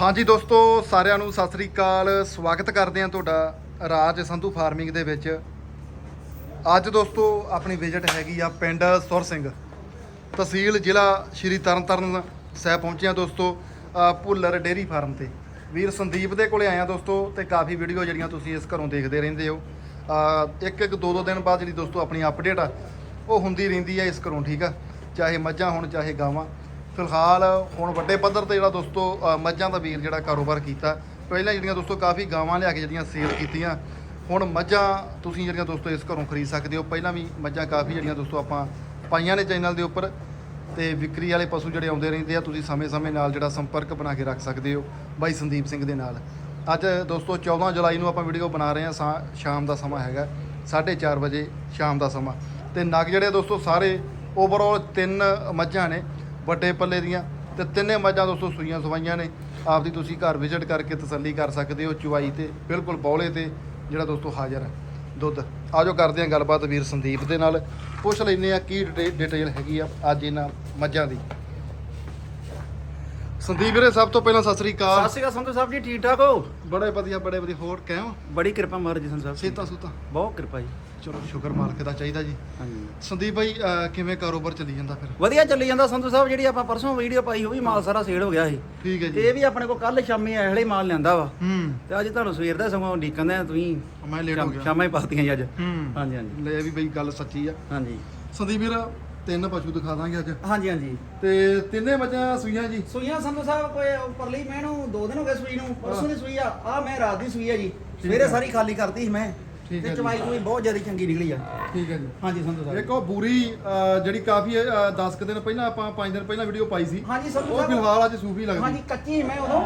ਹਾਂਜੀ ਦੋਸਤੋ, ਸਾਰਿਆਂ ਨੂੰ ਸਤਿ ਸ੍ਰੀ ਅਕਾਲ। ਸਵਾਗਤ ਕਰਦੇ ਹਾਂ ਤੁਹਾਡਾ ਰਾਜ ਸੰਧੂ ਫਾਰਮਿੰਗ ਦੇ ਵਿੱਚ। ਅੱਜ ਦੋਸਤੋ, ਆਪਣੀ ਵਿਜ਼ਿਟ ਹੈਗੀ ਆ ਪਿੰਡ ਸੁਰ ਸਿੰਘ। ਤਹਿਸੀਲ ਜ਼ਿਲ੍ਹਾ ਸ਼੍ਰੀ ਤਰਨਤਾਰਨ ਸਾਹਿਬ ਪਹੁੰਚਿਆ ਦੋਸਤੋ ਭੁੱਲਰ ਡੇਰੀ ਫਾਰਮ ਤੇ। ਵੀਰ ਸੰਦੀਪ ਦੇ ਕੋਲੇ ਆਇਆ ਦੋਸਤੋ ਤੇ ਕਾਫੀ ਵੀਡੀਓ ਜਿਹੜੀਆਂ ਤੁਸੀਂ ਇਸ ਘਰੋਂ ਦੇਖਦੇ ਰਹਿੰਦੇ ਹੋ। ਇੱਕ ਇੱਕ ਦੋ ਦੋ ਦਿਨ ਬਾਅਦ ਜਿਹੜੀ ਦੋਸਤੋ ਆਪਣੀ ਅਪਡੇਟ ਆ, ਉਹ ਹੁੰਦੀ ਰਹਿੰਦੀ ਆ ਇਸ ਘਰੋਂ, ਠੀਕ ਆ? ਚਾਹੇ ਮੱਝਾਂ ਹੋਣ, ਚਾਹੇ ਗਾਵਾਂ। ਫਿਲਹਾਲ ਹੁਣ ਵੱਡੇ ਪੱਧਰ ਤੇ ਜਿਹੜਾ ਦੋਸਤੋ ਮੱਝਾਂ ਦਾ ਵੀਰ ਜਿਹੜਾ ਕਾਰੋਬਾਰ ਕੀਤਾ, ਪਹਿਲਾਂ ਜਿਹੜੀਆਂ ਦੋਸਤੋ ਕਾਫੀ ਗਾਵਾਂ ਲਿਆ ਕੇ ਜਿਹੜੀਆਂ ਸੇਲ ਕੀਤੀਆਂ, ਹੁਣ ਮੱਝਾਂ ਤੁਸੀਂ ਜਿਹੜੀਆਂ ਦੋਸਤੋ ਇਸ ਘਰੋਂ ਖਰੀਦ ਸਕਦੇ ਹੋ। ਪਹਿਲਾਂ ਵੀ ਮੱਝਾਂ ਕਾਫੀ ਜਿਹੜੀਆਂ ਦੋਸਤੋ ਆਪਾਂ ਪਾਈਆਂ ਨੇ ਚੈਨਲ ਦੇ ਉੱਪਰ ਤੇ ਵਿਕਰੀ ਵਾਲੇ ਪਸ਼ੂ ਜਿਹੜੇ ਆਉਂਦੇ ਰਹਿੰਦੇ ਆ, ਤੁਸੀਂ ਸਮੇਂ-ਸਮੇਂ ਨਾਲ ਜਿਹੜਾ ਸੰਪਰਕ ਬਣਾ ਕੇ ਰੱਖ ਸਕਦੇ ਹੋ ਬਾਈ ਸੰਦੀਪ ਸਿੰਘ ਦੇ ਨਾਲ। ਅੱਜ ਦੋਸਤੋ 14 ਜੁਲਾਈ ਨੂੰ ਆਪਾਂ ਵੀਡੀਓ ਬਣਾ ਰਹੇ ਹਾਂ, ਸਾ- ਸ਼ਾਮ ਦਾ ਸਮਾਂ ਹੈਗਾ 4:30 ਵਜੇ ਸ਼ਾਮ ਦਾ ਸਮਾਂ। ਤੇ ਨਗ ਜਿਹੜੇ ਦੋਸਤੋ, ਸਾਰੇ ਓਵਰਆਲ ਤਿੰਨ ਮੱਝਾਂ ਨੇ। ਵੱਡੇ ਪੱਲੇ ਦੀਆਂ ਤੇ ਤਿੰਨੇ ਮੱਝਾਂ ਦੋਸਤੋ ਸੂਈਆਂ ਸਵਾਈਆਂ ਨੇ। ਆਪਦੀ ਤੁਸੀਂ ਘਰ ਵਿਜ਼ਿਟ ਕਰਕੇ ਤਸੱਲੀ ਕਰ ਸਕਦੇ ਹੋ ਚੁਆਈ ਤੇ ਬਿਲਕੁਲ ਬੌਲੇ ਤੇ ਜਿਹੜਾ ਦੋਸਤੋ ਹਾਜ਼ਰ ਹੈ। ਦੁੱਧ। ਆਜੋ ਕਰਦੇ ਹਾਂ ਗੱਲਬਾਤ ਵੀਰ ਸੰਦੀਪ ਦੇ ਨਾਲ। ਪੁੱਛ ਲੈਂਦੇ ਆ ਕੀ ਡਿਟੇ- ਡਿਟੇਲ ਹੈਗੀ ਆ ਅੱਜ ਇਹਨਾਂ ਮੱਝਾਂ ਦੀ। ਸੰਦੀਪ ਵੀਰੇ ਸਭ ਤੋਂ ਪਹਿਲਾਂ ਸਤਿ ਸ੍ਰੀ ਸਤਿ ਅਕਾਲ ਸ਼੍ਰੀ ਅਕਾਲ ਸੰਧੂ ਸਾਹਿਬ ਜੀ ਠੀਕ ਠਾਕ ਹੋ? ਬੜੇ ਵਧੀਆ ਬੜੇ ਵਧੀਆ। ਹੋਰ ਕਹਿਓ ਬੜੀ ਕਿਰਪਾ ਮਹਾਰਾਜ ਜੀ ਸੰਧੂ ਸਾਹਿਬ ਸੇਤਾ ਸੁਤਾ। ਬਹੁਤ ਕਿਰਪਾ ਜੀ। ਚਲੋ ਸ਼ੁਕਰ ਮਾਲਕ ਦਾ ਚਾਹੀਦਾ ਜੀ। ਹਾਂਜੀ। ਸੰਦੀਪ ਭਾਈ ਅਹ, ਕਿਵੇਂ ਕਾਰੋਬਾਰ ਚੱਲੀ ਜਾਂਦਾ ਫਿਰ? ਵਧੀਆ ਚੱਲੀ ਜਾਂਦਾ। ਸੰਧੂ ਸਾਹਿਬ ਜਿਹੜੀ ਆਪਾਂ ਪਰਸੋਂ ਵੀਡੀਓ ਪਾਈ ਉਹ ਵੀ ਮਾਲ ਸਾਰਾ ਸੇਲ ਹੋ ਗਿਆ ਸੀ। ਠੀਕ ਹੈ ਤੇ ਜੀ ਇਹ ਵੀ ਆਪਣੇ ਕੋਲ ਕੱਲ ਸ਼ਾਮੀ ਇਹਲੇ ਹੀ ਮਾਲ ਲਿਆਂਦਾ ਵਾ। ਹੂੰ। ਤੇ ਅੱਜ ਤੁਹਾਨੂੰ ਸਵੇਰ ਦਾ ਸਮਾਂ ਡੀਕਨ ਦੇ ਤੁਸੀਂ। ਮੈਂ ਲੇਟ ਹੋ ਸ਼ਾਮ- ਗਿਆ। ਸ਼ਾਮਾਂ ਹੀ ਪਾਤੀਆਂ ਜੀ ਅੱਜ। ਹੂੰ। ਹਾਂਜੀ ਹਾਂਜੀ। ਲੈ ਵੀ ਬਈ ਗੱਲ ਸੱਚੀ ਆ। ਹਾਂਜੀ। ਸੰਦੀਪ ਵੀਰ ਤਿੰਨ ਪਸ਼ੂ ਦਿਖਾ ਦਾਂਗੇ ਅੱਜ। ਹਾਂਜੀ ਹਾਂਜੀ। ਤੇ ਤਿੰਨੇ ਮੱਝਾਂ ਸੂਈਆਂ ਜੀ। ਸੂਈਆਂ ਸੰਧੂ ਸਾਹਿਬ ਕੋਈ ਉੱਪਰਲੀ ਮੈਂ ਨੂੰ ਦੋ ਦਿਨ ਹੋ ਗਏ ਸੂਈ ਨੂੰ। ਪਰਸੋਂ ਦੀ ਸੂਈ ਆ। ਆ ਮੈਂ ਰਾਤ ਦੀ ਸੂਈ ਆ ਜੀ। ਸਵੇਰੇ। ਸਾਰੀ ਖਾਲੀ ਕਰਤੀ ਸੀ ਮੈਂ। ਠੀਕ ਹੈ ਤੇ ਜੀ। ਚਵਾਈ ਕੋਈ ਬਹੁਤ ਜ਼ਿਆਦਾ ਚੰਗੀ ਨਿਕਲੀ ਆ। ਠੀਕ ਹੈ ਜੀ। ਹਾਂਜੀ ਸੰਧੂ ਸਾਹਿਬ ਇੱਕ ਉਹ ਬੂਰੀ ਜਿਹੜੀ ਕਾਫੀ 10 ਕੁ ਦਿਨ ਪਹਿਲਾਂ ਆਪਾਂ 5 ਦਿਨ ਪਹਿਲਾਂ ਵੀਡੀਓ ਪਾਈ ਸੀ। ਹਾਂਜੀ ਸੰਧੂ ਉਹ ਸਾਹਿਬ ਫਿਲਹਾਲ ਅੱਜ ਸੂਫੀ ਲੱਗਦੀ। ਹਾਂਜੀ ਕੱਚੀ ਮੈਂ ਉਦੋਂ।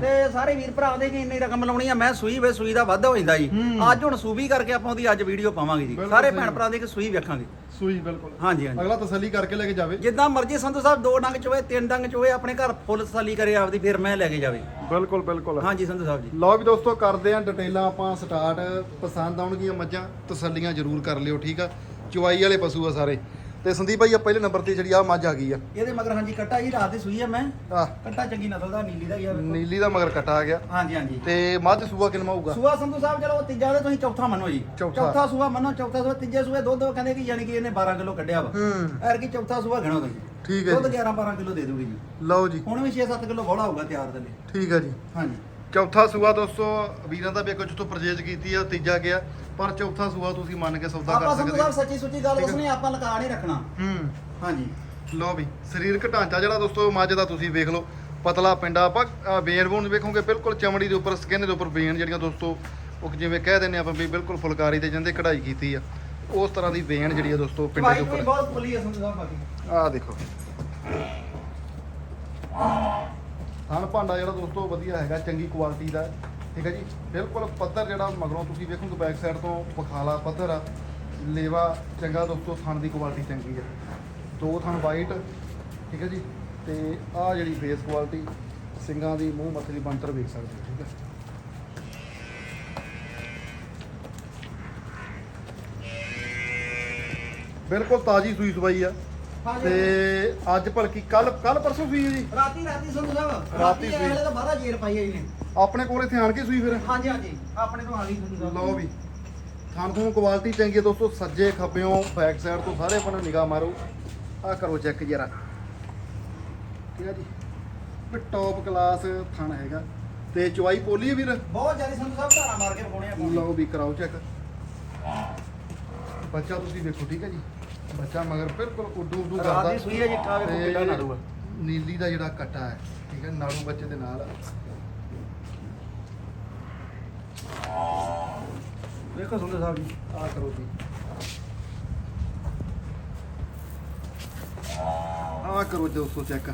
ਤੇ ਸਾਰੇ ਵੀਰ ਭਰਾ ਦੇ ਕਿ ਇੰਨੀ ਰਕਮ ਲਾਉਣੀ ਆ ਮੈਂ ਸੂਈ ਵੇ ਸੂਈ ਦਾ ਵਾਧਾ ਹੋ ਜਾਂਦਾ ਜੀ। ਅੱਜ ਹੁਣ ਸੂਬੀ ਕਰਕੇ ਆਪਾਂ ਉਹਦੀ ਅੱਜ ਵੀਡੀਓ ਪਾਵਾਂਗੇ ਜੀ। ਬਿਲਕੁਲ ਸਾਰੇ ਸਹੀ। ਭੈਣ ਭਰਾ ਦੇ ਕਿ ਸੂਈ ਵੇਖਾਂਗੇ। ਸੂਈ ਬਿਲਕੁਲ। ਹਾਂਜੀ ਹਾਂਜੀ। ਅਗਲਾ ਤਸੱਲੀ ਕਰਕੇ ਲੈ ਕੇ ਜਾਵੇ। ਜਿੱਦਾਂ ਮਰਜ਼ੀ ਸੰਧੂ ਸਾਹਿਬ ਦੋ ਡੰਗ ਚੋਏ ਤਿੰਨ ਡੰਗ ਚੋਏ ਆਪਣੇ ਘਰ ਫੁੱਲ ਤਸੱਲੀ ਕਰੇ ਆਪਦੀ ਫਿਰ ਮੈਂ ਲੈ ਕੇ ਜਾਵੇ। ਬਿਲਕੁਲ ਬਿਲਕੁਲ। ਹਾਂਜੀ ਸੰਧੂ ਸਾਹਿਬ ਜੀ। ਲਓ ਵੀ ਦੋਸਤੋ ਕਰਦੇ ਆਂ ਡਿਟੇਲਾਂ ਆਪਾਂ ਸਟਾਰਟ ਪਸੰਦ ਆਉਣਗੀਆਂ ਮੱਝਾਂ ਤਸੱਲੀਆਂ ਜ਼ਰੂਰ ਕਰ ਲਿਓ ਠੀਕ ਆ? ਚੁਆਈ ਵਾਲੇ ਪਸ਼ੂ ਆ ਸਾਰੇ। ਤੇ ਸੰਦੀਪ ਭਾਈ ਆ ਪਹਿਲੇ ਨੰਬਰ ਤੇ ਜਿਹੜੀ ਆ ਮੱਝ ਆ ਗਈ ਆ। ਇਹਦੇ ਮਗਰ ਹਾਂਜੀ ਕੱਟਾ ਜੀ ਰਾਤ ਦੀ ਸੂਈ ਆ ਮੈਂ। ਆ ਕੱਟਾ ਚੰਗੀ ਨਸਲ ਦਾ ਨੀਲੀ ਦਾ ਹੀ ਆ ਵੇਖੋ। ਨੀਲੀ ਦਾ ਮਗਰ ਕਟਾ ਆ ਗਿਆ। ਹਾਂਜੀ ਹਾਂਜੀ। ਤੇ ਮੱਝ ਸੂਆ ਕਿੰਨਾ ਹੋਊਗਾ? ਸੂਆ ਸੰਧੂ ਸਾਹਿਬ ਚਲੋ ਤੀਜਾ ਦੇ ਤੁਸੀਂ ਚੌਥਾ ਮੰਨੋ ਜੀ। ਚੌਥਾ। ਸੂਆ ਮੰਨੋ ਚੌਥਾ ਸੂਆ ਤੀਜੇ ਸੂਏ ਦੁੱਧ ਕਹਿੰਦੇ ਕਿ ਯਾਨੀ ਕਿ ਇਹਨੇ 12 ਕਿਲੋ ਕੱਢਿਆ ਵਾ। ਹੂੰ। ਐਰ ਕੀ ਚੌਥਾ ਸੂਆ ਗਣੋ ਤੁਸੀਂ ਠੀਕ ਹੈ ਦੁੱਧ ਜੀ। 11 12 ਕਿਲੋ ਦੇ ਦੂਗੀ ਜੀ। ਲਓ ਜੀ। ਹੁਣ ਵੀ 6-7 ਕਿਲੋ ਬੋਲਾ ਹੋਊਗਾ ਤਿਆਰ ਦੇ ਲਈ। ਠੀਕ ਹੈ ਜੀ। ਹਾਂਜੀ। ਚੌਥਾ ਸੂਆ ਦੋਸਤੋ ਵੀਰਾਂ ਦਾ ਵੀ ਇੱਕ ਜਿੱਥੋਂ ਪਰਚੇਜ ਕੀਤੀ ਆ ਤੀਜਾ ਗਿਆ। ਪਰ ਚੌਥਾ ਸੂਆ ਤੁਸੀਂ ਮੰਨ ਕੇ ਸੌਦਾ ਆਪਾਂ ਕਰ ਸੰਧੂ ਸਕਦੇ। ਸਾਹਿਬ ਹੋ ਸੱਚੀ ਸੁੱਚੀ ਗੱਲ ਠੀਕ ਹੈ। ਆਪਾਂ ਲਗਾ ਨਹੀਂ ਰੱਖਣਾ। ਹੂੰ। ਹਾਂਜੀ। ਲਓ ਵੀ ਸਰੀਰਕ ਢਾਂਚਾ ਜਿਹੜਾ ਦੋਸਤੋ ਮੱਝ ਦਾ ਤੁਸੀਂ ਵੇਖ ਲਓ ਪਤਲਾ ਪਿੰਡਾ ਆਪਾਂ ਵੇਨ ਵੂਨ ਵੇਖੋਗੇ ਬਿਲਕੁਲ ਚਮੜੀ ਦੇ ਉੱਪਰ ਸਕਿਨ ਦੇ ਉੱਪਰ ਵੇਨ ਜਿਹੜੀਆਂ ਦੋਸਤੋ ਉਹ ਜਿਵੇਂ ਕਹਿ ਦਿੰਦੇ ਆਪਾਂ ਵੀ ਬਿਲਕੁਲ ਫੁਲਕਾਰੀ ਤੇ ਜਿੰਦੇ ਕਢਾਈ ਕੀਤੀ ਆ। ਉਸ ਤਰ੍ਹਾਂ ਦੀ ਵੇਨ ਜਿਹੜੀ ਆ ਦੋਸਤੋ ਪਿੰਡੇ ਦੇ ਭਾਈ ਉੱਪਰ। ਬਹੁਤ ਖੁੱਲੀ ਹੈ ਸੰਧੂ ਸਾਹਿਬ ਬਾਕੀ। ਆਹ ਦੇਖੋ। ਥਣ ਭਾਂਡਾ ਜਿਹੜਾ ਦੋਸਤੋ ਵਧੀਆ ਹੈਗਾ, ਚੰਗੀ ਕੁਆਲਿਟੀ ਦਾ। ਠੀਕ ਹੈ ਜੀ? ਬਿਲਕੁਲ ਪੱਧਰ ਜਿਹੜਾ ਮਗਰੋਂ ਤੁਸੀਂ ਵੇਖੋਗੇ ਬੈਕ ਸਾਈਡ ਤੋਂ ਬਖਾਲਾ ਪੱਧਰ ਆ। ਲੇਵਾ ਚੰਗਾ ਦੋਸਤੋ ਥਣ ਦੀ ਕੁਆਲਿਟੀ ਚੰਗੀ ਆ। ਦੋ ਥਣ ਵਾਈਟ ਠੀਕ ਹੈ ਜੀ? ਤੇ ਆਹ ਜਿਹੜੀ ਫੇਸ ਕੁਆਲਿਟੀ ਸਿੰਗਾਂ ਦੀ ਮੂੰਹ ਮੱਥੇ ਦੀ ਬੰਤਰ ਵੇਖ ਸਕਦੇ ਹੋ, ਠੀਕ ਹੈ? ਬਿਲਕੁਲ ਤਾਜੀ ਸੂਈ ਸਵਾਈ ਆ। ਤੇ ਅੱਜ ਭਲਕੀ ਕੱਲ ਕੱਲ ਪਰਸੋਂ ਸੂਈ ਹੈ ਜੀ? ਰਾਤੀ ਰਾਤੀ ਸੰਧੂ ਸਾਹਿਬ ਰਾਤੀ ਸੂਈ। ਐਲੇ ਤਾਂ ਬਾਹਰ ਜੇਰ ਪਾਈ ਹੈ ਇਹਨੇ ਆਪਣੇ ਕੋਲ ਇੱਥੇ ਆਣ ਕੇ ਸੂਈ ਫਿਰ? ਹਾਂਜੀ ਹਾਂਜੀ। ਆਪਣੇ ਤੋਂ ਆ ਗਈ ਸੰਧੂ ਸਾਹਿਬ ਲਓ ਵੀ। ਥਾਨ ਤੋਂ ਕੁਆਲਿਟੀ ਚੰਗੀ ਹੈ ਦੋਸਤੋ ਸੱਜੇ ਖੱਬਿਓਂ ਬੈਕ ਸਾਈਡ ਤੋਂ ਸਾਰੇ ਪਾਸੇ ਨਿਗਾਹ ਮਾਰੋ। ਆ ਕਰੋ ਚੈੱਕ ਜਰਾ। ਠੀਕ ਹੈ ਜੀ। ਵੀ ਟੌਪ ਕਲਾਸ ਥਣ ਹੈਗਾ। ਤੇ ਚੁਆਈ ਪੋਲੀ ਹੈ ਵੀਰ? ਬਹੁਤ ਜ਼ਿਆਦਾ ਸੰਧੂ ਸਾਹਿਬ ਧਾਰਾ ਮਾਰ ਕੇ ਪਕਾਉਣੇ ਆਪਾਂ। ਲਓ ਵੀ ਕਰਾਓ ਚੈੱਕ ਬੱਚਾ ਤੁਸੀਂ ਵੇਖੋ ਠੀਕ ਹੈ ਜੀ। ਬੱਚਾ ਮਗਰ ਬਿਲਕੁਲ ਉੱਡੂ ਉੱਡੂ ਰਾਤ ਕਰਦਾ। ਦੀ ਸੂਈ ਹੈ ਜੀ ਕਾ ਵੇਖੋ ਤੇ ਕਿੱਡਾ ਨਾੜੂ ਆ। ਨੀਲੀ ਦਾ ਜਿਹੜਾ ਕੱਟਾ ਹੈ ਠੀਕ ਹੈ ਨਾੜੂ ਬੱਚੇ ਦੇ ਨਾਲ ਵੇਖੋ ਸੰਧੂ ਸਾਹਿਬ ਜੀ ਆ ਕਰੋ ਜੀ। ਆ ਕਰੋ ਦੋਸਤੋ ਚੈੱਕ।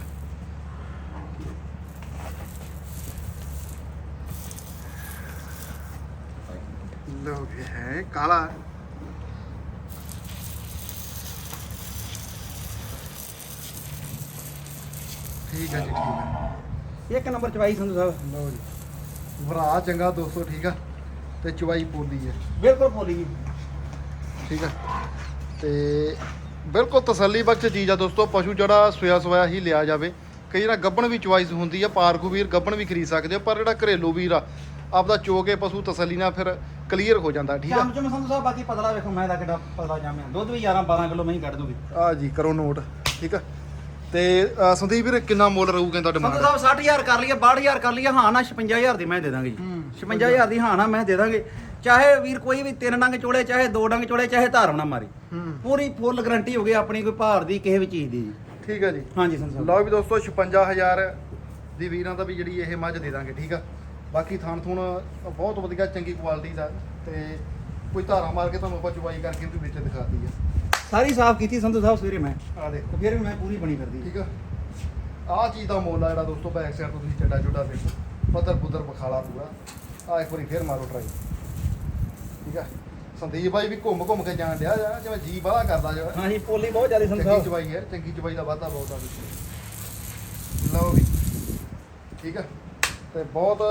ਲੋ ਹੈ ਕਾਲਾ। ਠੀਕ ਹੈ ਜੀ ਠੀਕ ਹੈ। ਇੱਕ ਨੰਬਰ ਚਵਾਈ ਸੰਧੂ ਸਾਹਿਬ। ਲਓ ਜੀ। ਭਰਾ ਚੰਗਾ ਦੋਸਤੋ ਠੀਕ ਆ। ਤੇ ਚਵਾਈ ਪੋਲੀ ਹੈ। ਬਿਲਕੁਲ ਪੋਲੀ ਜੀ ਠੀਕ ਆ। ਤੇ ਬਿਲਕੁਲ ਤਸੱਲੀ ਬਖਸ਼ ਚੀਜ਼ ਆ ਦੋਸਤੋ ਪਸ਼ੂ ਜਿਹੜਾ ਸੋਇਆ ਸੋਇਆ ਹੀ ਲਿਆ ਜਾਵੇ। ਕਈ ਜਿਹੜਾ ਗੱਬਣ ਵੀ ਚੁਆਇਸ ਹੁੰਦੀ ਆ ਪਾਰਕੂ ਵੀਰ ਗੱਬਣ ਵੀ ਖਰੀਦ ਸਕਦੇ ਹੋ ਪਰ ਜਿਹੜਾ ਘਰੇਲੂ ਵੀਰ ਆ ਆਪਦਾ ਚੋ ਕੇ ਪਸ਼ੂ ਤਸੱਲੀ ਨਾਲ ਫਿਰ ਕਲੀਅਰ ਹੋ ਜਾਂਦਾ ਠੀਕ ਆ? ਚਮ ਚਮ ਸੰਧੂ ਸਾਹਿਬ ਬਾਕੀ ਪਤਲਾ ਵੇਖੋ ਮੈਂ ਦਾ ਕਿੱਡਾ ਪਤਲਾ ਜਾਮਿਆ। ਦੁੱਧ ਵੀ 11 12 ਕਿਲੋ ਮੈਂ ਹੀ ਕੱਢ ਦੂਗੀ। ਆ ਜੀ ਕਰੋ ਨੋਟ ਠੀਕ ਆ? ਤੇ ਅ, ਸੰਦੀਪ ਵੀਰ ਕਿੰਨਾ ਮੁੱਲ ਰਹੂ ਕਹਿੰਦਾ ਸੰਧੂ ਡਿਮਾਂਡ ਸਾਹਿਬ 60000 ਕਰ ਲਈਏ 62000 ਕਰ ਲਈਏ ਹਾਂ ਨਾ 56000 ਦੀ ਮੈਂ ਦੇ ਦਾਂਗੇ। ਹੂੰ, ਜੀ 56000 ਦੀ ਹਾਂ ਨਾ ਮੈਂ ਦੇ ਦਾਂਗੇ। ਚਾਹੇ ਵੀਰ ਕੋਈ ਵੀ ਤਿੰਨ ਡੰਗ ਚੋਲੇ ਚਾਹੇ ਦੋ ਡੰਗ ਚੋਲੇ ਚਾਹੇ ਧਾਰਮ ਨਾ ਮਾਰੀ। ਹੂੰ। ਪੂਰੀ ਫੁੱਲ ਗਾਰੰਟੀ ਹੋ ਗਈ ਆਪਣੀ ਕੋਈ ਭਾਰ ਦੀ ਕਿਸੇ ਵੀ ਚੀਜ਼ ਦੀ। ਜੀ ਠੀਕ ਆ ਜੀ। ਹਾਂਜੀ ਸੰਧੂ ਸਾਹਿਬ। ਲਓ ਵੀ ਦੋਸਤੋ 56000 ਦੀ ਵੀਰਾਂ ਦਾ ਵੀ ਜਿਹੜੀ ਇਹ ਮੱਝ ਦੇ ਦਾਂਗੇ ਠੀਕ ਆ? ਬਾਕੀ ਥਣ ਥੁਣ ਬਹੁਤ ਵਧੀਆ ਚੰਗੀ ਕੁਆਲਿਟੀ ਦਾ ਤੇ ਕੋਈ ਧਾਰਾ ਮਾਰ ਕੇ ਤੁਹਾਨੂੰ ਆਪਾਂ ਚੁਬਾਈ ਕਰਕੇ ਵੀ ਵਿੱਚ ਦਿਖਾਤੀ ਆ ਸਾਰੀ ਸਾਫ਼ ਕੀਤੀ ਸੰਧੂ ਸਾਹਿਬ ਸਵੇਰੇ ਮੈਂ। ਆ ਦੇਖੋ। ਫਿਰ ਵੀ ਮੈਂ ਪੂਰੀ ਬਣੀ ਫਿਰਦੀ। ਠੀਕ ਆ। ਆਹ ਚੀਜ਼ ਦਾ ਮੁੱਲ ਆ ਜਿਹੜਾ ਦੋਸਤੋ ਬੈਕ ਸਾਈਡ ਤੋਂ ਤੁਸੀਂ ਚੱਡਾ ਚੁੱਡਾ ਦੇਖੋ। ਪੱਧਰ ਪੁੱਧਰ ਬਖਾਲਾ ਪੂਰਾ। ਆ ਇੱਕ ਵਾਰੀ ਫੇਰ ਮਾਰੋ ਟਰਾਈ ਠੀਕ ਆ। ਸੰਦੀਪ ਭਾਈ ਵੀ ਘੁੰਮ ਘੁੰਮ ਕੇ ਜਾਣ ਡਿਆ ਜਾਂ ਜਿਵੇਂ ਜੀ ਬਾਹਲਾ ਕਰਦਾ ਜਿਵੇਂ। ਹਾਂਜੀ ਪੋਲੀ ਬਹੁਤ ਜ਼ਿਆਦਾ ਸੰਧੂ ਚੰਗੀ ਸਾਹਿਬ। ਚਵਾਈ ਹੈ ਚੰਗੀ ਚਵਾਈ ਦਾ ਵਾਧਾ ਬਹੁਤ ਆ ਵਿੱਚ ਲਓ ਵੀ। ਠੀਕ ਆ। ਤੇ ਬਹੁਤ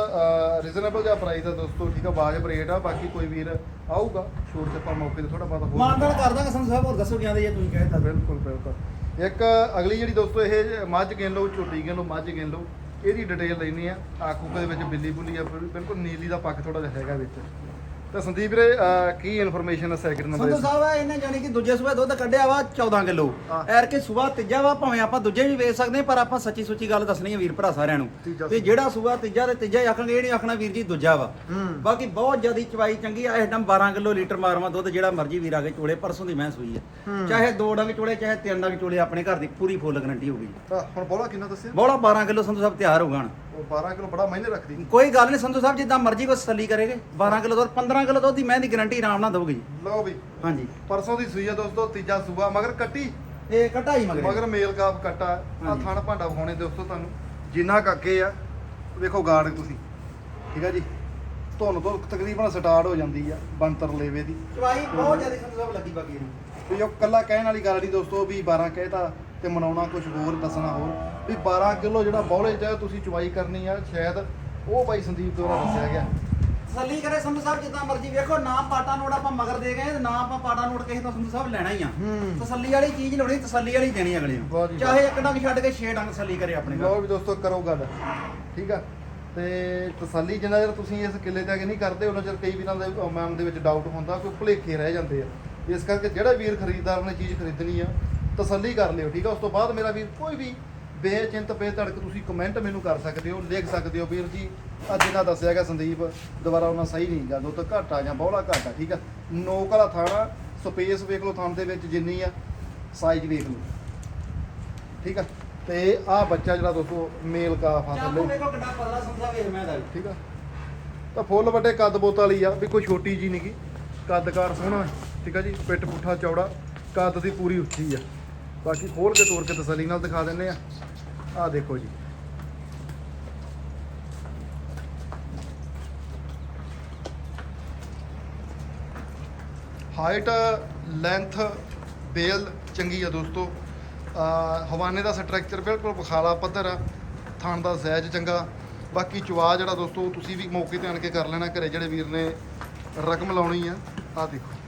ਰੀਜ਼ਨੇਬਲ ਜਿਹਾ ਪ੍ਰਾਈਸ ਆ ਦੋਸਤੋ ਠੀਕ ਆ ਵਾਜਬ ਰੇਟ ਆ ਬਾਕੀ ਕੋਈ ਵੀਰ ਆਊਗਾ ਛੋਟ ਤੇ ਆਪਾਂ ਮੌਕੇ ਤੇ ਥੋੜਾ ਬਹੁਤਾ ਹੋਰ ਮਾਨਦਾਨ ਕਰ ਦਾਂਗਾ ਸੰਧੂ ਸਾਹਿਬ ਹੋਰ ਦੱਸੋ ਕਿਹਾਂ ਦੇ ਜੇ ਤੁਸੀਂ ਕਹਿਤਾ ਬਿਲਕੁਲ ਬਿਲਕੁਲ। ਇੱਕ ਅਗਲੀ ਜਿਹੜੀ ਦੋਸਤੋ ਇਹ ਮੱਝ ਗਿਣ ਲਓ ਝੋਟੀ ਗਿਣ ਲਓ ਮੱਝ ਗਿਣ ਲਓ ਇਹਦੀ ਡਿਟੇਲ ਲੈਣੀ ਆ। ਆਕੂ ਦੇ ਵਿੱਚ ਬਿੱਲੀ ਬੁੱਲੀ ਆ ਬਿਲ- ਬਿਲਕੁਲ ਨੀਲੀ ਦਾ ਪੱਕ ਥੋੜਾ ਜਿਹਾ ਹੈਗਾ ਵਿੱਚ। ਤਾਂ ਸੰਦੀਪ ਵੀਰੇ ਅਹ, ਕੀ ਇਨਫੋਰਮੇਸ਼ਨ ਹੈ ਸੈਕਿੰਡ ਨੰਬਰ ਸੰਧੂ ਸਾਹਿਬ ਇਹਨੇ ਜਾਨੀ ਕਿ ਦੂਜੇ ਸੂਬੇ ਦੁੱਧ ਕੱਢਿਆ ਵਾ 14 ਕਿਲੋ। ਹਾਂ। ਐਰ ਕੇ ਸੂਬਾ ਤੀਜਾ ਵਾ ਭਾਵੇਂ ਆਪਾਂ ਦੂਜੇ ਵੀ ਵੇਚ ਸਕਦੇ ਹਾਂ, ਪਰ ਆਪਾਂ ਸੱਚੀ ਸੁੱਚੀ ਗੱਲ ਦੱਸਣੀ ਹੈ ਵੀਰ ਭਰਾ ਸਾਰਿਆਂ ਨੂੰ ਵੀ। ਜਿਹੜਾ ਸੂਬਾ ਤੀਜਾ ਤੇ ਤੀਜਾ ਹੀ ਆਖਣਗੇ ਇਹ ਨਹੀਂ ਆਖਣਾ ਵੀਰ ਜੀ ਦੂਜਾ ਵਾ। ਹੂੰ। ਬਾਕੀ ਬਹੁਤ ਜ਼ਿਆਦੀ ਚਵਾਈ ਚੰਗੀ ਆ ਇਸ ਟਾਈਮ 12 ਕਿਲੋ ਲੀਟਰ ਮਾਰਵਾ ਦੁੱਧ ਜਿਹੜਾ ਮਰਜ਼ੀ ਵੀਰ ਆ ਕੇ ਚੋਲੇ ਪਰਸੋਂ ਦੀ ਮੈਂ ਸੂਈ ਹੂੰ। ਆ ਚਾਹੇ ਦੋ ਡੰਗ ਚੋਲੇ ਚਾਹੇ ਤਿੰਨ ਡੰਗ ਚੋਲੇ ਆਪਣੇ ਘਰ ਦੀ ਪੂਰੀ ਫੁੱਲ ਗਰੰਟੀ ਹੋਊਗੀ ਤਾਂ ਹੁਣ ਬੋਲਾ ਕਿੰਨਾ ਦੱਸਿਆ? ਬੋਲਾ 12 ਕਿਲੋ ਸੰਧੂ ਸਾਹਿਬ ਤਿਆਰ ਹੋ ਗਣ ਉਹ 12 ਕਿਲੋ ਬੜਾ ਮਹਿੰਗੇ ਰੱਖਦੀ ਕੋਈ ਗੱਲ ਨਹੀਂ ਸੰਧੂ ਸਾਹਿਬ ਜਿੱਦਾਂ ਮਰਜ਼ੀ ਕੋ ਤਸੱਲੀ ਕਰੇਗੇ। 12 ਕਿਲੋ ਦੁੱਧ 15 ਕਿਲੋ ਦੁੱਧ ਦੀ ਮੈਂ ਦੀ ਗਰੰਟੀ ਆਰਾਮ ਨਾਲ ਦਊਗੀ ਲਓ ਵੀ ਹਾਂਜੀ। ਪਰਸੋਂ ਦੀ ਸੂਈ ਆ ਦੋਸਤੋ ਤੀਜਾ ਸੂਆ ਮਗਰ ਕੱਟੀ। ਇਹ ਕਟਾਈ ਮਗਰ। ਮਗਰ ਮੇਲ ਕਾਪ ਕੱਟਾ। ਆ ਹਾਂਜੀ। ਥਣ ਭਾਂਡਾ ਵਿਖਾਉਣੇ ਦੋਸਤੋ ਤੁਹਾਨੂੰ। ਜਿੰਨਾ ਕੁ ਅੱਗੇ ਆ ਵੇਖੋ ਗਾਰਡ ਤੁਸੀਂ। ਠੀਕ ਆ ਜੀ? ਤੁਹਾਨੂੰ ਤੋਂ ਤਕਰੀਬਨ ਸਟਾਰਟ ਹੋ ਜਾਂਦੀ ਆ ਬੰਤਰ ਲੇਵੇ ਦੀ। ਚਵਾਈ ਬਹੁਤ ਜ਼ਿਆਦਾ ਸੰਧੂ ਸਾਹਿਬ ਲੱਗੀ ਬਾਕੀ ਇਹਨੂੰ। ਵੀ ਉਹ ਕੱਲਾ ਕਹਿਣ ਵਾਲੀ ਗੱਲ ਨਹੀਂ ਦੋਸਤੋ ਵੀ 12 ਕਹਿਤਾ। ਤੇ ਮਨਾਉਣਾ ਕੁਝ ਹੋਰ ਦੱਸਣਾ ਹੋਰ। ਵੀ 12 ਕਿਲੋ ਜਿਹੜਾ ਬੌਲੇ ਚ ਤੁਸੀਂ ਚਵਾਈ ਕਰਨੀ ਆ ਸ਼ਾਇਦ ਉਹ ਬਾਈ ਸੰਦੀਪ ਦੁਆਰਾ ਦੱਸਿਆ ਗਿਆ। ਤਸੱਲੀ ਕਰੇ ਸੰਧੂ ਸਾਹਿਬ ਜਿੱਦਾਂ ਮਰਜ਼ੀ ਵੇਖੋ ਨਾ ਪਾਟਾ ਨੋਟ ਆਪਾਂ ਮਗਰ ਦੇ ਗਏ ਤੇ ਨਾ ਆਪਾਂ ਪਾਟਾ ਨੋਟ ਕਿਸੇ ਤੋਂ ਸੰਧੂ ਸਾਹਿਬ ਲੈਣਾ ਹੀ ਆ। ਹੂੰ। ਤਸੱਲੀ ਵਾਲੀ ਚੀਜ਼ ਲਾਉਣੀ ਤਸੱਲੀ ਵਾਲੀ ਦੇਣੀ ਅਗਲੇ ਵਾਹ ਜੀ ਨੂੰ ਵਾਹ। ਚਾਹੇ ਇੱਕ ਡੰਗ ਛੱਡ ਕੇ ਛੇ ਡੰਗ ਤਸੱਲੀ ਕਰੇ ਆਪਣੇ ਲਓ ਨਾਲ ਵੀ ਦੋਸਤੋ ਕਰੋ ਗੱਲ। ਠੀਕ ਆ? ਤੇ ਤਸੱਲੀ ਜਿੰਨਾ ਚਿਰ ਤੁਸੀਂ ਇਸ ਕਿੱਲੇ ਤੇ ਆ ਕੇ ਨਹੀਂ ਕਰਦੇ ਉਹਨਾਂ ਚਿਰ ਕਈ ਵੀਰਾਂ ਦੇ ਮਨ ਦੇ ਵਿੱਚ ਡਾਊਟ ਹੁੰਦਾ ਕੋਈ ਭੁਲੇਖੇ ਰਹਿ ਜਾਂਦੇ ਆ। ਇਸ ਕਰਕੇ ਜਿਹੜਾ ਵੀਰ ਖਰੀਦਦਾਰ ਨੇ ਚੀਜ਼ ਖਰੀਦਣੀ ਆ ਤਸੱਲੀ ਕਰ ਲਿਓ ਠੀਕ ਆ? ਉਸ ਤੋਂ ਬਾਅਦ ਮੇਰਾ ਵੀਰ ਕੋਈ ਵੀ ਬੇਚਿੰਤ ਬੇਧੜਕ ਤੁਸੀਂ ਕਮੈਂਟ ਮੈਨੂੰ ਕਰ ਸਕਦੇ ਹੋ ਲਿਖ ਸਕਦੇ ਹੋ ਵੀਰ ਜੀ। ਅੱਜ ਇਹਨਾਂ ਦੱਸਿਆ ਗਿਆ ਸੰਦੀਪ ਦੁਬਾਰਾ ਉਹਨਾਂ ਸਹੀ ਨਹੀਂ ਗਾ ਦੁੱਧ ਘੱਟ ਆ ਜਾਂ ਬੌਲਾ ਘੱਟ ਆ ਠੀਕ ਆ? ਨੋਕ ਵਾਲਾ ਥਾਣਾ ਸਪੇਸ ਵੇਖ ਲਓ ਥਾਣ ਦੇ ਵਿੱਚ ਜਿੰਨੀ ਆ ਸਾਈਜ਼ ਵੇਖ ਲਓ। ਠੀਕ ਆ? ਤੇ ਆਹ ਬੱਚਾ ਜਿਹੜਾ ਦੋਸਤੋ ਮੇਲ ਕਾਫ ਆ ਥੱਲੇ। ਪਤਲਾ ਵੇਖ ਮੈਂ ਦਾ ਠੀਕ ਆ? ਤਾਂ ਫੁੱਲ ਵੱਡੇ ਕੱਦ ਬੋਤ ਵਾਲੀ ਆ ਵੀ ਕੋਈ ਛੋਟੀ ਜੀ ਨਹੀਂ ਗੀ ਕੱਦਕਾਰ ਸੋਹਣਾ ਠੀਕ ਆ ਜੀ? ਪਿੱਠ ਪੁੱਠਾ ਚੌੜਾ ਕੱਦ ਦੀ ਪੂਰੀ ਉੱਚੀ ਆ। ਬਾਕੀ ਖੋਲ ਕੇ ਤੋੜ ਕੇ ਤਸੱਲੀ ਨਾਲ ਦਿਖਾ ਦਿੰਨੇ ਆ। ਆਹ ਦੇਖੋ ਜੀ। ਹਾਈਟ ਲੈਂਥ ਬੇਲ ਚੰਗੀ ਆ ਦੋਸਤੋ। ਹਵਾਨੇ ਦਾ ਸਟਰਕਚਰ ਬਿਲਕੁਲ ਬਖਾਲਾ ਪੱਧਰ ਆ। ਥਣ ਦਾ ਸਾਈਜ਼ ਚੰਗਾ। ਬਾਕੀ ਚਵਾ ਜਿਹੜਾ ਦੋਸਤੋ ਤੁਸੀਂ ਵੀ ਮੌਕੇ ਤੇ ਆਣ ਕੇ ਕਰ ਲੈਣਾ, ਘਰੇ ਜਿਹੜੇ ਵੀਰ ਨੇ ਰਕਮ ਲਾਉਣੀ ਆ। ਆ ਦੇਖੋ।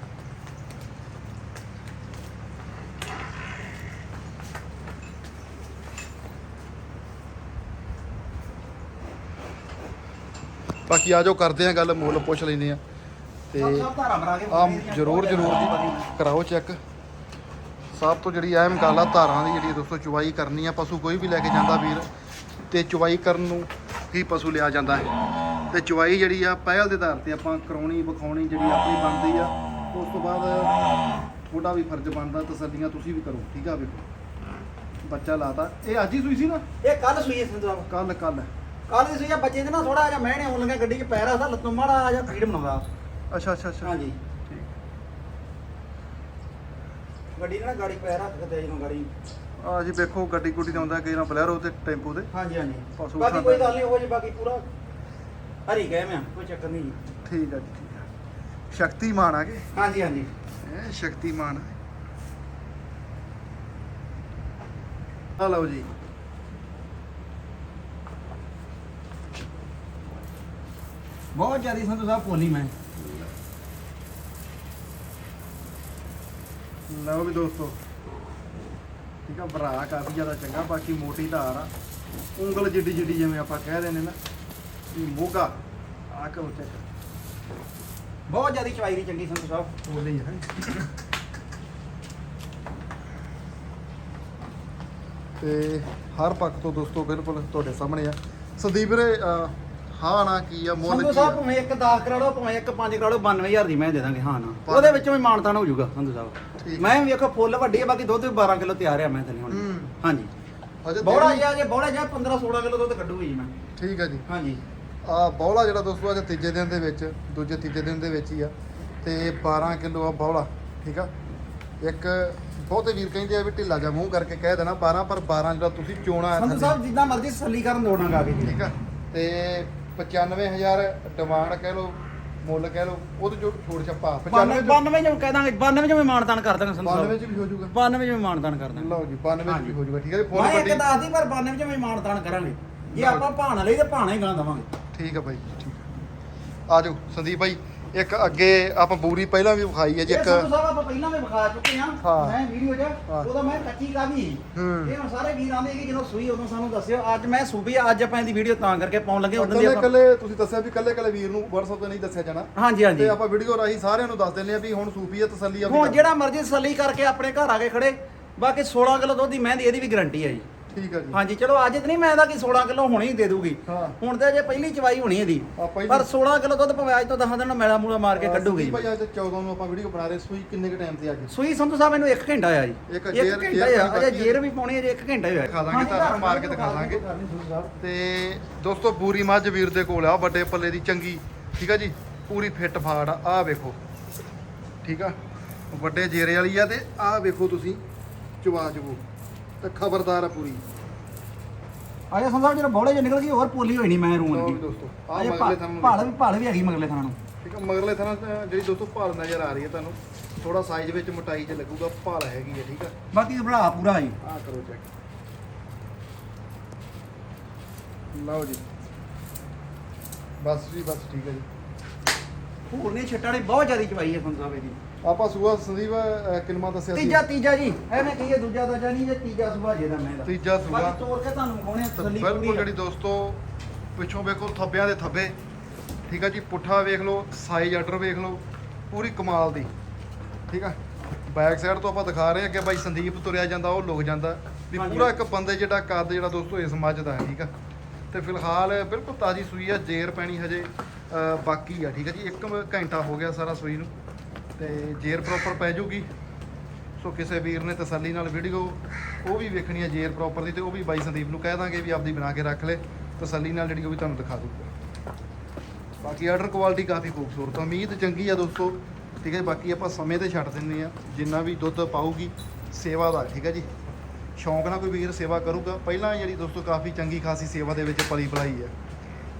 ਬਾਕੀ ਆ ਜਾਓ ਕਰਦੇ ਆ ਗੱਲ ਮੁੱਲ ਪੁੱਛ ਲੈਂਦੇ ਆ। ਤੇ ਸਭ ਸਭ ਧਾਰਾ ਮਰਾ ਕੇ ਆ ਜਰੂਰ ਜਰੂਰ ਜੀ ਕਰਾਓ ਚੈੱਕ। ਸਭ ਤੋਂ ਜਿਹੜੀ ਅਹਿਮ ਗੱਲ ਆ ਧਾਰਾਂ ਦੀ ਜਿਹੜੀ ਦੋਸਤੋ ਚੁਵਾਈ ਕਰਨੀ ਆ ਪਸ਼ੂ ਕੋਈ ਵੀ ਲੈ ਕੇ ਜਾਂਦਾ ਵੀਰ ਤੇ ਚੁਵਾਈ ਕਰਨ ਨੂੰ ਹੀ ਪਸ਼ੂ ਲਿਆ ਜਾਂਦਾ ਹੈ। ਤੇ ਚੁਵਾਈ ਜਿਹੜੀ ਆ ਪਹਿਲ ਦੇ ਆਧਾਰ ਤੇ ਆਪਾਂ ਕਰਾਉਣੀ ਵਿਖਾਉਣੀ ਜਿਹੜੀ ਆਪਣੀ ਬਣਦੀ ਆ ਉਸ ਤੋਂ ਬਾਅਦ ਤੁਹਾਡਾ ਵੀ ਫਰਜ਼ ਬਣਦਾ ਤਸੱਲੀਆਂ ਤੁਸੀਂ ਵੀ ਕਰੋ ਠੀਕ ਆ ਵੇਖੋ ਬੱਚਾ ਲਾਤਾ। ਇਹ ਅੱਜ ਹੀ ਸੂਈ ਸੀ ਨਾ? ਇਹ ਕੱਲ ਸੂਈ ਹੈ ਸਾਹਿਬ ਕੱਲ ਕੱਲ ਕੱਲ ਆ? ਬੱਚੇ ਦੇ ਨਾ ਥੋੜਾ ਜਿਹਾ ਮਹਿਣੇ ਆਉਣ ਲੱਗਾ ਗੱਡੀ 'ਚ ਪੈਰ ਆਸਾ ਲੱਤੋਂ ਮਾੜਾ ਜਿਹਾ ਫੀਡ ਬਣਾਉਂਦਾ ਅੱਛਾ ਅੱਛਾ ਅੱਛਾ। ਹਾਂਜੀ। ਗੱਡੀ ਦੇ ਨਾ ਗਾੜੀ ਪੈਰ ਰੱਖ ਕੇ ਦੇ ਜਦੋਂ ਗਾੜੀ। ਆ ਜੀ ਵੇਖੋ ਗੱਡੀ ਗੁੱਡੀ ਤੇ ਆਉਂਦਾ ਕਈ ਨਾ ਬਲੈਰੋ ਤੇ ਟੈਂਪੂ ਤੇ। ਹਾਂਜੀ ਹਾਂਜੀ। ਪਸ਼ੂ ਬਾਕੀ। ਕੋਈ ਗੱਲ ਨਹੀਂ ਉਹ ਜੀ ਬਾਕੀ ਪੂਰਾ ਹਰੀ ਗਏ ਮੈਂ ਕੋਈ ਚੱਕਰ ਨਹੀਂ ਜੀ। ਠੀਕ ਆ ਜੀ ਠੀਕ ਆ। ਸ਼ਕਤੀਮਾਨ ਆ ਕੇ? ਹਾਂਜੀ ਹਾਂਜੀ। ਇਹ ਸ਼ਕਤੀਮਾਨ। ਆ ਲਓ ਜੀ। ਬਹੁਤ ਜ਼ਿਆਦਾ ਸੰਧੂ ਸਾਹਿਬ ਭੋਲੀ ਮੈਂ। ਲਓ ਵੀ ਦੋਸਤੋ ਠੀਕ ਆ ਭਰਾ ਕਾਫੀ ਜ਼ਿਆਦਾ ਚੰਗਾ ਬਾਕੀ ਮੋਟੀ ਧਾਰ ਆ। ਉਂਗਲ ਜਿੱਡੀ ਜਿੱਡੀ ਜਿਵੇਂ ਆਪਾਂ ਕਹਿ ਰਹੇ ਨੇ ਵੀ ਮੋਗਾ ਆ ਕਰੋ ਚੈੱਕ ਬਹੁਤ ਜ਼ਿਆਦਾ ਚਵਾਈ ਦੀ ਚੰਗੀ ਸੰਧੂ ਸਾਹਿਬ। ਬੋਲੀ ਹੈ ਤੇ ਹਰ ਪੱਖ ਤੋਂ ਦੋਸਤੋ ਬਿਲਕੁਲ ਤੁਹਾਡੇ ਸਾਹਮਣੇ ਆ। ਸੰਦੀਪ ਵੀਰੇ ਅਹ, ਹਾਂ ਨਾ ਕੀ ਆ ਮੁੱਲ ਸੰਧੂ ਕੀ ਸਾਹਿਬ ਆ? ਭਾਵੇਂ ਇੱਕ 10 ਕਰਾ ਲਓ ਭਾਵੇਂ ਇੱਕ 5 ਕਰਾ ਲਓ 92000 ਦੀ ਮੈਂ ਦੇ ਦਾਂਗੇ ਹਾਂ ਨਾ। ਪੰਜ। ਉਹਦੇ ਵਿੱਚੋਂ ਵੀ ਮਾਨਤਾਨ ਹੋ ਜਾਊਗਾ ਸੰਧੂ ਠੀਕ। ਸਾਹਿਬ ਮੈਂ ਵੀ ਵੇਖੋ ਫੁੱਲ ਵੱਡੀ ਹੈ ਬਾਕੀ ਦੁੱਧ ਵੀ 12 ਕਿਲੋ ਤਿਆਰ ਆ ਮੈਂ ਥੱਲੇ ਹੁਣ। ਹੂੰ। ਹਾਂਜੀ। ਅਜੇ ਬੋੜਾ ਜਿਹਾ ਜੇ ਬੋੜਾ ਜਿਹਾ 15 16 ਕਿਲੋ ਦੁੱਧ ਕੱਢੂਗੀ ਜੀ ਮੈਂ। ਠੀਕ ਆ ਜੀ। ਹਾਂਜੀ। ਆ ਬੌਲਾ ਜਿਹੜਾ ਦੋਸਤੋ ਅੱਜ ਤੀਜੇ ਦਿਨ ਦੇ ਵਿੱਚ ਦੂਜੇ ਤੀਜੇ ਦਿਨ ਦੇ ਵਿੱਚ ਹੀ ਆ। ਤੇ 12 ਕਿਲੋ ਆ ਬੌਲਾ ਠੀਕ ਆ? ਇੱਕ ਬਹੁਤੇ ਵੀਰ ਕਹਿੰਦੇ ਆ ਵੀ ਢਿੱਲਾ ਜਿਹਾ ਮੂੰਹ ਕਰਕੇ ਕਹਿ ਦੇਣਾ 12 ਪਰ 12 ਜਿਹੜਾ ਤੁਸੀਂ ਚੋਣਾ ਹੈ ਸੰਧੂ ਥੱਲੇ। ਸਾਹਿਬ ਜਿੱਦਾਂ ਮਰਜ਼ੀ ਤਸੱਲੀ ਕਰਨ ਦੋੜਾਂਗਾ ਆ ਕੇ ਜੀ। ਠੀਕ ਆ? ਤੇ 95000 ਡਿਮਾਂਡ ਕਹਿ ਲਓ ਮੁੱਲ ਕਹਿ ਲਓ ਉਹਦੇ ਜੋ ਛੋੜ ਛੱਪਾ 95 ਚ 92 ਜਿਵੇਂ ਕਹਿ ਦਾਂਗੇ 92 ਜਿਵੇਂ ਮਾਨਤਾਨ ਕਰ ਦਾਂਗੇ ਸੰਧੂ 92 ਸਾਹਿਬ ਚ ਵੀ ਹੋ ਜਾਊਗਾ। 92 ਜਿਵੇਂ ਮਾਨਤਾਨ ਕਰ ਦਾਂਗੇ। ਲਓ ਜੀ 92 ਚ ਵੀ ਹੋ ਜਾਊਗਾ ਠੀਕ ਹੈ ਜੀ ਫੁੱਲ ਮੈਂ ਵੱਡੀ। ਇੱਕ ਦੱਸਦੀ ਪਰ 92 ਜਿਵੇਂ ਮਾਨਤਾਨ ਕਰਾਂਗੇ। ਜੇ। ਆਪਾਂ ਭਾਣਾ ਲਈ ਤੇ ਭਾਣਾ ਹੀ ਗਾਂ ਦਵਾਂਗੇ। ਠੀਕ ਆ ਬਾਈ ਠੀਕ ਆ ਆ ਜਾਓ ਸੰਦੀਪ ਬਾਈ। ਇੱਕ ਅੱਗੇ ਆਪਾਂ ਬੂਰੀ ਪਹਿਲਾਂ ਵੀ ਵਿਖਾਈ ਹੈ ਜੀ ਇੱਕ ਸਾਹਿਬ ਆਪਾਂ ਪਹਿਲਾਂ ਵੀ ਵਿਖਾ ਚੁੱਕੇ ਹਾਂ। ਹਾਂ। ਮੈਂ ਵੀਡੀਓ 'ਚ ਹਾਂ। ਉਹਦਾ ਮੈਂ ਕੱਚੀ ਹੂੰ। ਇਹ ਹੁਣ ਸਾਰੇ ਵੀਰ ਆਂਦੇ ਕਿ ਜਦੋਂ ਸੂਈ ਉਦੋਂ ਸਾਨੂੰ ਦੱਸਿਓ। ਅੱਜ ਮੈਂ ਸੂਬੀ ਅੱਜ ਆਪਾਂ ਇਹਦੀ ਵੀਡੀਓ ਤਾਂ ਕਰਕੇ ਪਾਉਣ ਲੱਗੇ ਉਦੋਂ ਦੀ ਕੱਲੇ ਆਪਾਂ ਕੱਲੇ ਤੁਸੀਂ ਦੱਸਿਆ ਵੀ ਕੱਲੇ ਕੱਲੇ ਵੀਰ ਨੂੰ WhatsApp ਤੇ ਨਹੀਂ ਦੱਸਿਆ ਜਾਣਾ। ਹਾਂਜੀ ਹਾਂਜੀ। ਤੇ ਆਪਾਂ ਵੀਡੀਓ ਰਾਹੀਂ ਸਾਰਿਆਂ ਨੂੰ ਦੱਸ ਦਿੰਦੇ ਆ ਵੀ ਹੁਣ ਸੂਫੀ ਆ ਤਸੱਲੀ ਆਪਣੀ ਹੁਣ। ਜਿਹੜਾ ਮਰਜ਼ੀ ਤਸੱਲੀ ਕਰਕੇ ਆਪਣੇ ਘਰ ਆ ਕੇ ਖੜੇ। ਬਾਕੀ 16 ਕਿਲੋ ਦੁੱਧ ਦੀ ਮਹਿੰਦੀ ਇਹਦੀ ਵੀ ਗਾਰੰਟੀ ਹੈ ਜੀ। ਠੀਕ ਆ ਜੀ। ਹਾਂਜੀ ਚਲੋ ਅੱਜ ਤੇ ਨਹੀਂ ਮੈਂ ਇਹਦਾ ਕਿ 16 ਕਿਲੋ ਹੁਣੇ ਹੀ ਦੇ ਦੂਗੀ। ਹਾਂ। ਹੁਣ ਤੇ ਅਜੇ ਪਹਿਲੀ ਚਵਾਈ ਹੋਣੀ ਇਹਦੀ ਆ ਪਹਿਲੀ ਪਰ 16 ਕਿਲੋ ਦੁੱਧ ਭਾਵੇਂ ਅੱਜ ਤੋਂ 10 ਦਿਨ ਮੈਲਾ ਮੂਲਾ ਮਾਰ ਕੇ ਕੱਢੂਗੀ। ਭਾਈ ਅੱਜ 14 ਨੂੰ ਆਪਾਂ ਵੀਡੀਓ ਬਣਾ ਰਹੇ ਸੂਈ ਕਿੰਨੇ ਕ ਟਾਈਮ ਤੇ ਅੱਜ ਸੂਈ ਸੰਧੂ ਸਾਹਿਬ ਇਹਨੂੰ 1 ਘੰਟਾ ਆ ਜੀ। ਇੱਕ ਇੱਕ ਜੇਰ- ਘੰਟਾ ਜੇਰ ਆ ਅਜੇ। ਜੇਰ ਵੀ ਪਾਉਣੀ ਅਜੇ 1 ਘੰਟਾ ਹੀ ਹੋਇਆ। ਦਿਖਾ ਦਾਂਗੇ ਹਾਂਜੀ, ਤੁਹਾਨੂੰ, ਮਾਰ ਕੇ ਦਿਖਾ ਦਾਂਗੇ। ਤੇ ਦੋਸਤੋ ਬੂਰੀ ਮੱਝ ਵੀਰ ਦੇ ਕੋਲ ਆ ਵੱਡੇ ਪੱਲੇ ਦੀ ਚੰਗੀ। ਠੀਕ ਆ ਜੀ? ਪੂਰੀ ਫਿੱਟ ਫਾੜ ਆ ਆਹ ਵੇਖੋ। ਠੀਕ ਆ? ਵੱਡੇ ਜੇਰੇ ਵਾਲੀ ਆ ਤੇ ਆਹ ਵੇਖੋ ਤੁਸੀਂ ਚਵਾ ਚਵੋ ਤੇ ਖਬਰਦਾਰ ਆ ਪੂਰੀ। ਸੰਧੂ ਸਾਹਿਬ ਜਦੋਂ ਬੋਲੇ ਜੇ ਨਿਕਲ ਗਈ ਹੋਰ ਪੋਲੀ ਹੋਈ ਨਹੀਂ ਮੈਂ ਰੂਣ ਲਓ ਦੀ। ਦੋਸਤੋ ਆ ਮਗਰਲੇ ਥਾਂ ਭਾਲ ਵੀ ਭਾਲ ਵੀ ਹੈਗੀ ਮਗਲੇ ਥਾਂ ਨੂੰ। ਠੀਕ ਆ ਮਗਰਲੇ ਥਾਂ ਜਿਹੜੀ ਦੋਸਤੋ ਭਾਲ ਨਜ਼ਰ ਆ ਰਹੀ ਹੈ ਤੁਹਾਨੂੰ ਥੋੜਾ ਸਾਈਜ਼ ਵਿੱਚ ਮੋਟਾਈ 'ਚ ਲੱਗੂਗਾ ਭਾਲ ਹੈਗੀ ਹੈ ਠੀਕ ਆ। ਬਾਕੀ ਬੜਾ ਪੂਰਾ ਜੀ ਆ ਕਰੋ ਚੈੱਕ ਲਓ ਜੀ। ਬਸ ਜੀ ਬਸ ਠੀਕ ਹੈ ਜੀ। ਹੋਰ ਨਹੀਂ ਛੱਟਾਂ ਨੇ ਬਹੁਤ ਜ਼ਿਆਦਾ ਚਵਾਈ ਹੈ ਸਾਹਿਬ ਇਹਦੀ। ਆਪਾਂ ਸੂਆ ਸੰਦੀਪ ਅਹ, ਦੱਸਿਆ ਸੀ। ਤੀਜਾ ਤੀਜਾ ਜੀ। ਐਵੇਂ ਕਹੀਏ ਦੂਜਾ ਤਾਂ ਨਹੀਂ ਜੇ ਤੀਜਾ ਸੁਭਾ ਜੇ ਦਾ ਮੈਂ ਦਾ ਤੀਜਾ ਸੂਆ। ਬਾਕੀ ਤੋੜ ਕੇ ਤੁਹਾਨੂੰ ਵਿਖਾਉਣੇ ਆ, ਤਸੱਲੀ ਬਿਲਕੁਲ ਪੂਰੀ ਜਿਹੜੀ ਦੋਸਤੋ ਪਿੱਛੋਂ ਵੇਖੋ ਥੱਬਿਆਂ ਦੇ ਥੱਬੇ। ਠੀਕ ਆ ਜੀ ਪੁੱਠਾ ਵੇਖ ਲਓ ਸਾਈਜ਼ ਆਰਡਰ ਵੇਖ ਲਓ ਪੂਰੀ ਕਮਾਲ ਦੀ। ਠੀਕ ਆ? ਬੈਕ ਸਾਈਡ ਤੋਂ ਆਪਾਂ ਦਿਖਾ ਰਹੇ ਹਾਂ ਕਿ ਬਾਈ ਸੰਦੀਪ ਤੁਰਿਆ ਜਾਂਦਾ ਉਹ ਲੁਕ ਜਾਂਦਾ। ਵੀ ਹਾਂਜੀ। ਪੂਰਾ ਇੱਕ ਬੰਦੇ ਜਿਹੜਾ ਕੱਦ ਜਿਹੜਾ ਦੋਸਤੋ ਇਸ ਮੱਝ ਦਾ ਹੈ ਠੀਕ ਆ? ਤੇ ਫਿਲਹਾਲ ਬਿਲਕੁਲ ਤਾਜੀ ਸੂਈ ਆ ਜੇਰ ਪੈਣੀ ਹਜੇ ਅਹ, ਬਾਕੀ ਆ ਠੀਕ ਆ ਜੀ? 1 ਘੰਟਾ ਹੋ ਗਿਆ ਸਾਰਾ ਸੂਈ ਨੂੰ। ਤੇ ਜੇਰ ਪ੍ਰੋਪਰ ਪੈ ਜਾਊਗੀ ਸੋ ਕਿਸੇ ਵੀਰ ਨੇ ਤਸੱਲੀ ਨਾਲ ਵੀਡੀਓ ਉਹ ਵੀ ਵੇਖਣੀ ਹੈ ਜੇਰ ਪ੍ਰੋਪਰ ਦੀ ਤੇ ਉਹ ਵੀ ਬਾਈ ਸੰਦੀਪ ਨੂੰ ਕਹਿ ਦਾਂਗੇ ਵੀ ਆਪਦੀ ਬਣਾ ਕੇ ਰੱਖ ਲੈ। ਤਸੱਲੀ ਨਾਲ ਜਿਹੜੀ ਉਹ ਵੀ ਤੁਹਾਨੂੰ ਦਿਖਾ ਦੂਗਾ ਬਾਕੀ ਆਰਡਰ ਕੁਆਲਿਟੀ ਕਾਫੀ ਖੂਬਸੂਰਤ ਆ। ਉਮੀਦ ਚੰਗੀ ਆ ਦੋਸਤੋ। ਠੀਕ ਹੈ ਬਾਕੀ ਆਪਾਂ ਸਮੇਂ ਤੇ ਛੱਡ ਦਿੰਦੇ ਆ ਜਿੰਨਾ ਵੀ ਦੁੱਧ ਪਾਊਗੀ, ਸੇਵਾ ਦਾ, ਠੀਕ ਹੈ ਜੀ। ਸ਼ੌਂਕ ਨਾਲ ਕੋਈ ਵੀਰ ਸੇਵਾ ਕਰੂਗਾ। ਪਹਿਲਾਂ ਜਿਹੜੀ ਦੋਸਤੋ ਕਾਫੀ ਚੰਗੀ ਖਾਸੀ ਸੇਵਾ ਦੇ ਵਿੱਚ ਪਲੀ ਪਲਾਈ ਹੈ।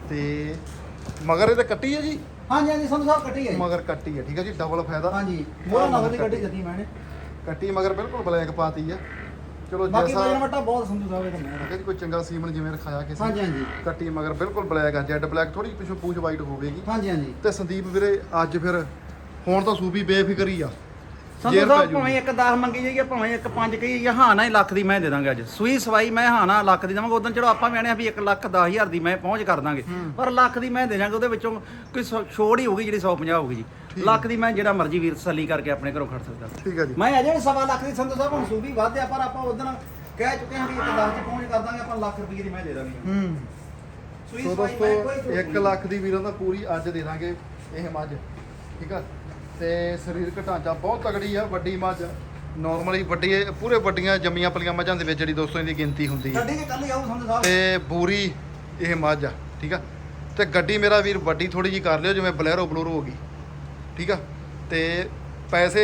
ਤੇ ਮਗਰ ਇਹ ਤਾਂ ਕੱਟੀ ਹੈ ਜੀ? ਹਾਂਜੀ ਹਾਂਜੀ ਸੰਧੂ ਸਾਹਿਬ ਕੱਟੀ ਹੈ ਜੀ। ਮਗਰ ਕੱਟੀ ਹੈ ਠੀਕ ਹੈ ਜੀ ਡਬਲ ਫਾਇਦਾ। ਹਾਂਜੀ ਮੋਹ ਨਗਰ ਦੀ ਗੱਡੀ ਦਿੱਤੀ ਮੈਨੇ। ਕੱਟੀ ਮਗਰ ਬਿਲਕੁਲ ਬਲੈਕ ਪਾਤੀ ਹੈ। ਚਲੋ ਬਾਕੀ ਜੈਸਾ ਵਟਾ ਬਹੁਤ ਸੰਧੂ ਸਾਹਿਬ ਇਹਦਾ ਮੈਂ ਠੀਕ ਹੈ ਜੀ ਕੋਈ ਚੰਗਾ ਸੀਮਨ ਜਿਵੇਂ ਰਖਾਇਆ ਕਿਸੇ ਹਾਂਜੀ ਹਾਂਜੀ। ਕੱਟੀ ਮਗਰ ਬਿਲਕੁਲ ਬਲੈਕ ਆ ਜੈਡ ਬਲੈਕ ਥੋੜੀ ਪਿੱਛੋਂ ਪੂਛ ਵਾਈਟ ਹੋਵੇਗੀ। ਹਾਂਜੀ ਹਾਂਜੀ। ਤੇ ਸੰਦੀਪ ਵੀਰੇ ਅੱਜ ਫਿਰ ਹੁਣ ਤਾਂ ਸੂਬੀ ਬੇਫਿਕਰੀ ਆ। ਸੰਧੂ ਜੇਰ ਪੈ ਸਾਹਿਬ ਜੂਗੀ। ਭਾਵੇਂ ਇੱਕ 10 ਮੰਗੀ ਜਾਈਏ ਭਾਵੇਂ ਇੱਕ 5 ਕਹੀ ਜਾਂ ਹਾਂ ਨਾ ਹੀ ਲੱਖ ਦੀ ਮੈਂ ਦੇ ਦਾਂਗੇ ਅੱਜ। ਸੂਈ ਸਵਾਈ ਮੈਂ ਹਾਂ ਨਾ ਲੱਖ ਦੀ ਦਵਾਂਗਾ ਉਦੋਂ ਚਲੋ ਆਪਾਂ ਵੀ ਆਣੇ ਆ ਵੀ 1 ਲੱਖ 10 ਹਜ਼ਾਰ ਦੀ ਮੈਂ ਪਹੁੰਚ ਕਰ ਦਾਂਗੇ। ਪਰ ਲੱਖ ਦੀ ਮੈਂ ਦੇ ਦਾਂਗੇ ਉਹਦੇ ਵਿੱਚੋਂ ਕੋਈ ਸੌ- ਛੋੜ ਹੀ ਹੋਊਗੀ ਜਿਹੜੀ 150 ਹੋਊਗੀ ਜੀ। ਲੱਖ ਦੀ ਮੈਂ ਜਿਹੜਾ ਮਰਜ਼ੀ ਵੀਰ ਤਸੱਲੀ ਕਰਕੇ ਆਪਣੇ ਘਰੋਂ ਖੜ ਸਕਦਾ। ਠੀਕ ਹੈ ਜੀ। ਮੈਂ ਅਜੇ ਵੀ ਸਵਾ ਲੱਖ ਦੀ ਸੰਧੂ ਸਾਹਿਬ ਹੁਣ ਸੂਬੀ ਵਾਧਿਆ ਪਰ ਆਪਾਂ ਉਦੋਂ ਕਹਿ ਚੁੱਕੇ ਹਾਂ ਵੀ ਇੱਕ 10 ਚ ਪਹੁੰਚ ਕਰ ਦਾਂਗੇ ਆਪਾਂ ਲੱਖ ਰੁਪਏ ਦੀ ਮੈਂ ਦੇ ਦਾਂਗੇ। ਹੂੰ। ਸੂਈ ਸੋ ਦੋਸਤੋ ਛੋਟ 1 ਨਹੀਂ। ਲੱਖ ਦੀ ਵੀਰਾਂ ਦਾ ਪੂਰੀ ਅੱਜ ਦੇ ਦਾਂਗੇ ਇਹ ਮੱਝ। ਠੀਕ ਆ? ਤੇ ਸਰੀਰਕ ਢਾਂਚਾ ਬਹੁਤ ਤਗੜੀ ਆ ਵੱਡੀ ਮੱਝ। ਨਾਰਮਲੀ ਵੱਡੀ ਪੂਰੇ ਵੱਡੀਆਂ ਜੰਮੀਆਂ ਪਲੀਆਂ ਮੱਝਾਂ ਦੇ ਵਿੱਚ ਜਿਹੜੀ ਦੋਸਤੋ ਇਹਦੀ ਗਿਣਤੀ ਹੁੰਦੀ ਹੈ ਗੱਡੀ ਕੇ ਕੱਲ ਹੀ ਆਉ ਸੰਧੂ ਸਾਹਿਬ ਤੇ ਬੂਰੀ ਇਹ ਮੱਝ ਆ ਠੀਕ ਆ? ਤੇ ਗੱਡੀ ਮੇਰਾ ਵੀਰ ਵੱਡੀ ਥੋੜੀ ਜੀ ਕਰ ਲਿਓ ਜਿਵੇਂ ਬਲੈਰੋ ਬਲੂਰੋ ਹੋ ਗਈ ਠੀਕ ਆ? ਤੇ ਪੈਸੇ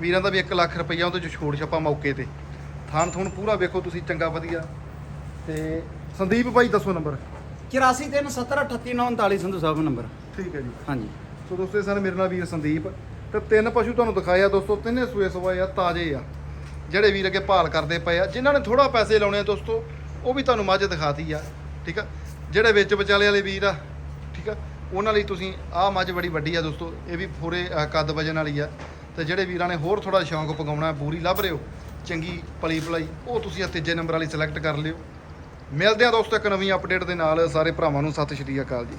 ਵੀਰਾਂ ਦਾ ਵੀ 1 ਲੱਖ ਰੁਪਈਆ ਉਹਦੇ ਚ ਛੋੜ ਛੱਪਾ ਮੌਕੇ ਤੇ। ਥਾਨ ਥੂਣ ਪੂਰਾ ਵੇਖੋ ਤੁਸੀਂ ਚੰਗਾ ਵਧੀਆ। ਤੇ ਸੰਦੀਪ ਭਾਈ ਦੱਸੋ ਨੰਬਰ। 8437788939 ਸੰਧੂ ਸਾਹਿਬ ਨੰਬਰ। ਠੀਕ ਹੈ ਜੀ। ਹਾਂਜੀ। ਸੋ ਦੋਸਤੋ, ਇਹ ਸਨ ਮੇਰੇ ਨਾਲ ਵੀਰ ਸੰਦੀਪ। ਤੇ ਤਿੰਨ ਪਸ਼ੂ ਤੁਹਾਨੂੰ ਦਿਖਾਏ ਆ ਦੋਸਤੋ, ਤਿੰਨੇ ਸੂਏ ਸਵਾਏ ਆ, ਤਾਜ਼ੇ ਆ, ਜਿਹੜੇ ਵੀਰ ਅੱਗੇ ਭਾਲ ਕਰਦੇ ਪਏ ਆ। ਜਿਨ੍ਹਾਂ ਨੇ ਥੋੜਾ ਪੈਸੇ ਲਾਉਣੇ ਆ ਦੋਸਤੋ, ਉਹ ਵੀ ਤੁਹਾਨੂੰ ਮੱਝ ਦਿਖਾਤੀ ਆ, ਠੀਕ ਆ? ਜਿਹੜੇ ਵਿੱਚ ਵਿਚਾਲੇ ਵਾਲੇ ਵੀਰ ਆ, ਠੀਕ ਆ? ਉਹਨਾਂ ਲਈ ਤੁਸੀਂ ਆਹ ਮੱਝ ਬੜੀ ਵੱਡੀ ਆ ਦੋਸਤੋ, ਇਹ ਵੀ ਪੂਰੇ ਕੱਦ ਵਜਨ ਵਾਲੀ ਆ। ਤੇ ਜਿਹੜੇ ਵੀਰਾਂ ਨੇ ਹੋਰ ਥੋੜਾ ਸ਼ੌਂਕ ਪਗਾਉਣਾ ਬੂਰੀ ਲੱਭ ਰਹੇ ਹੋ, ਚੰਗੀ ਪਲੀ ਪਲਾਈ ਉਹ ਤੁਸੀਂ ਆ ਤੀਜੇ ਨੰਬਰ ਵਾਲੀ ਸਿਲੈਕਟ ਕਰ ਲਿਓ। ਮਿਲਦੇ ਆ ਦੋਸਤੋ ਇੱਕ ਨਵੀਂ ਅਪਡੇਟ ਦੇ ਨਾਲ, ਸਾਰੇ ਭਰਾਵਾਂ ਨੂੰ ਸਤਿ ਸ਼੍ਰੀ ਅਕਾਲ ਜੀ।